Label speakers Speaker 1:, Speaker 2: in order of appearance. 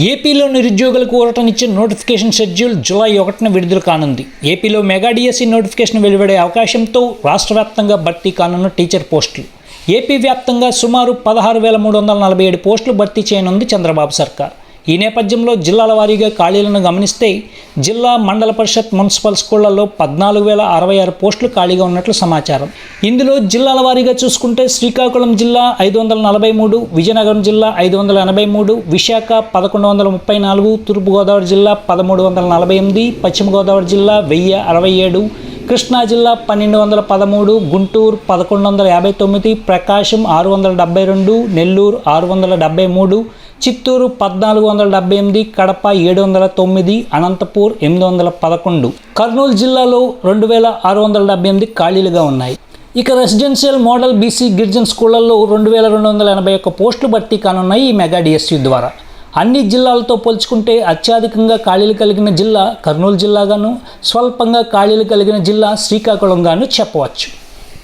Speaker 1: ఏపీలో నిరుద్యోగులకు ఊరటనిచ్చే notification schedule July ఒకటిన విడుదల కానుంది. ఏపీలో మెగా డిఎస్సీ నోటిఫికేషన్ వెలువడే అవకాశంతో రాష్ట్ర వ్యాప్తంగా భర్తీ కానున్న టీచర్ పోస్టులు. ఏపీ వ్యాప్తంగా సుమారు పదహారు వేల మూడు వందల నలభై ఏడు పోస్టులు భర్తీ చేయనుంది చంద్రబాబు సర్కార్. ఈ నేపథ్యంలో జిల్లాల వారీగా ఖాళీలను గమనిస్తే జిల్లా మండల పరిషత్ మున్సిపల్ స్కూళ్ళలో పద్నాలుగు వేల అరవై ఆరు పోస్టులు ఖాళీగా ఉన్నట్లు సమాచారం. ఇందులో జిల్లాల వారీగా చూసుకుంటే శ్రీకాకుళం జిల్లా ఐదు వందల నలభై మూడు విజయనగరం జిల్లా ఐదు వందల ఎనభై మూడు విశాఖ పదకొండు వందల ముప్పై నాలుగు తూర్పుగోదావరి జిల్లా పదమూడు వందల నలభై ఎనిమిది పశ్చిమ గోదావరి జిల్లా వెయ్యి అరవై ఏడు కృష్ణా జిల్లా పన్నెండు వందల పదమూడు గుంటూరు పదకొండు వందల యాభై తొమ్మిది ప్రకాశం ఆరు వందల డెబ్బై రెండు నెల్లూరు ఆరు వందల డెబ్బై మూడు చిత్తూరు పద్నాలుగు వందల డెబ్బై ఎనిమిది కడప ఏడు వందల తొమ్మిది అనంతపూర్ ఎనిమిది వందల పదకొండు. కర్నూలు జిల్లాలో రెండు వేల ఆరు వందల డెబ్బై ఎనిమిది ఖాళీలుగా ఉన్నాయి. ఇక రెసిడెన్షియల్ మోడల్ బీసీ గిరిజన్ స్కూళ్ళలో రెండు వేల రెండు వందల ఎనభై ఒక్క పోస్టులు భర్తీ కానున్నాయి ఈ మెగా డిఎస్యు ద్వారా. అన్ని జిల్లాలతో పోల్చుకుంటే అత్యధికంగా ఖాళీలు కలిగిన జిల్లా కర్నూలు జిల్లాగాను స్వల్పంగా ఖాళీలు కలిగిన జిల్లా శ్రీకాకుళంగాను చెప్పవచ్చు.